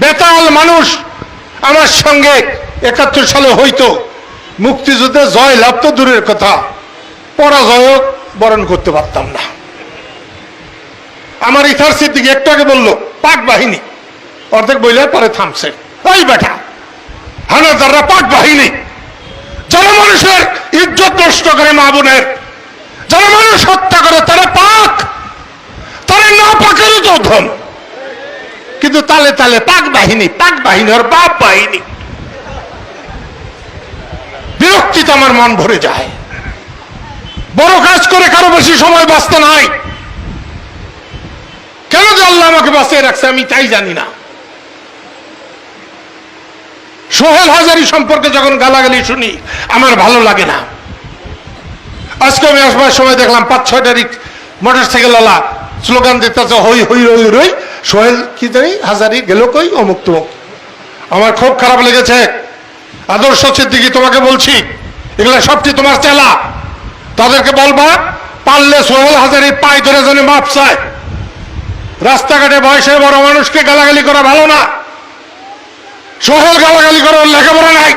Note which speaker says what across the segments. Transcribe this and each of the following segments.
Speaker 1: বেতাল মানুষ আমার সঙ্গে একাত্তর সালে হইতো। মুক্তিযুদ্ধে জয় লাভ তো দূরের কথা। পরাজয়ও বরণ করতে পারতাম না। আমার ইথার সিদ্দিক একটু আগে বলল, পাক বাহিনী। অর্ধেক বইলে পরে থামছে। ওই বেটা, হানাদাররা পাক বাহিনী। যারা মানুষের ইজ্জত নষ্ট করে মা বোনের, যারা মানুষ হত্যা করে, তারা পাক তারা না পাকেরও যোধন তালে পাক বাহিনী পাক বাহিনী ওর বাপ বাহিনী। বিরক্তিতে আমার মন ভরে যায়। বড় কাজ করে কারও বেশি সময় বাঁচতে নাই। কেন যে আল্লাহ আমাকে বাঁচিয়ে রাখছে আমি তাই জানি না। সোহেল হাজারি সম্পর্কে যখন গালাগালি শুনি, আমার ভালো লাগে না। আজকে আমি আসবার সময় দেখলাম পাঁচ ছয়টারই মোটর সাইকেলওয়ালা স্লোগান দিতেছে, হই হই, রই রই। সোহেল কি জানি, হাজারি গেল কই? অমুক তমুক। আমার খুব খারাপ লেগেছে। আদর্শ সিদ্দিকি, তোমাকে বলছি, এগুলো সবটি তোমার চেলা। তাদেরকে বলবা, পারলে সোহেল হাজারি পায়ে ধরে যেন মাপ চায়। রাস্তাঘাটে বয়সে বড় মানুষকে গালাগালি করা ভালো না। সোহেল গালাগালি করে লেখাপড়া নাই।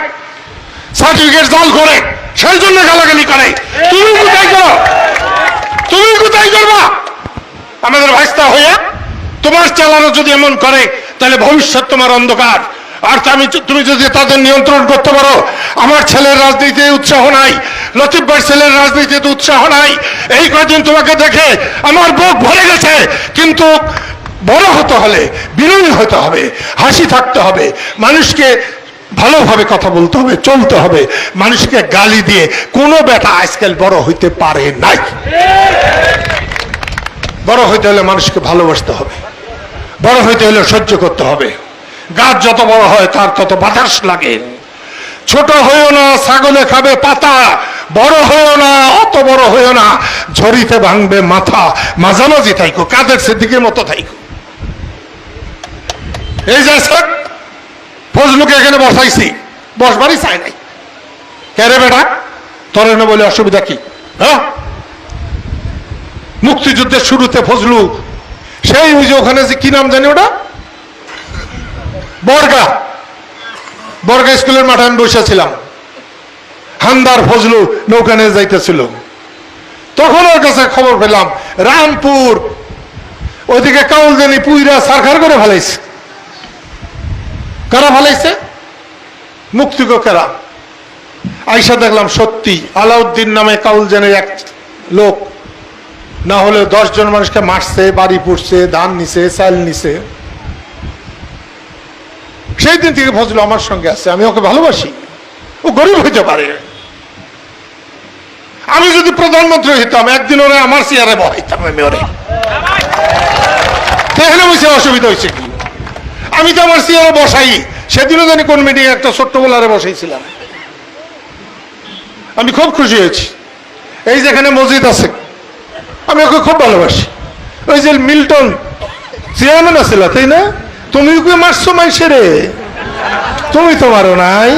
Speaker 1: সার্টিফিকেট জাল করে, সেই জন্য গালাগালি করে। তুমি কোথায় করো তুমি কোথায় করবা আমাদের ভাইস্তা হইয়া তোমার চালানো যদি এমন করে, তাহলে ভবিষ্যৎ তোমার অন্ধকার। আর আমি তুমি যদি তাদের নিয়ন্ত্রণ করতে পারো, আমার ছেলের রাজনীতিতে উৎসাহ নাই, লতিফ ভাই ছেলের রাজনীতিতে উৎসাহ নাই। এই কয়েকদিন তোমাকে দেখে আমার বুক ভরে গেছে, কিন্তু বড় হতে হলে, বিনয়ী হতে হবে, হাসি থাকতে হবে, মানুষকে ভালোভাবে কথা বলতে হবে, চলতে হবে, মানুষকে গালি দিয়ে কোনো বেটা আজকাল বড় হইতে পারে নাই। বড় হইতে হলে মানুষকে ভালোবাসতে হবে। বড় হইতে হলে সহ্য করতে হবে। গাছ যত বড় হয়, তার তত বাতাস লাগে। ছোট হয়েও না, ছাগলে খাবে পাতা। বড় হয়েও না, অত বড় হয়েও না। ঝরিতে ভাঙবে মাথা। মাঝামাঝি থাইকো, কাদের সিদ্দিকের মতো থাইকো। এই যে স্যার ফজলুকে এখানে বসাইছি। বসবারই চাই নাই। কেরে বেটা? তোর এনে বলে অসুবিধা কি? হ্যাঁ? মুক্তিযুদ্ধের শুরুতে ফজলু সেই ওই যে ওখানে কি নাম জানি ওটা? বর্গা। বর্গা স্কুলের মাঠে আমি বসেছিলাম হান্দার ফজলু নৌকা নিয়ে যাইতেছিল। তখন ওর কাছে খবর পেলাম, রামপুর ওইদিকে কাউলজানি পুইরা সারখার করে ফেলাইছে। কারা ফেলাইছে? মুক্তিক কেরা? আইসা দেখলাম সত্যি, আলাউদ্দিন নামে কাউল কাউলজানের এক লোক। না হলে দশ জন মানুষকে মারছে, বাড়ি পুড়ছে ধান নিছে, চাল নিছে। সেই দিন থেকে ফজল আমার সঙ্গে আছে, আমি ওকে ভালোবাসি। ও গরিব হইতে পারে। আমি যদি প্রধানমন্ত্রী হইতাম, একদিন ওরে আমার চেয়ারে বহাইতাম এখানে বসে অসুবিধা হয়েছে কি? আমি তো আমার চেয়ারে বসাই। সেদিনও জানি কোন মিটিং একটা ছোট্ট বোলারে বসাইছিলাম। আমি খুব খুশি হয়েছি। এই যেখানে মসজিদ আছে আমি ওকে খুব ভালোবাসি। ওই যে মিল্টন চেয়ারম্যান আছিল তাই না? তুমি ওকে মারছো মাইসে রে। তুমি তো মারো নাই।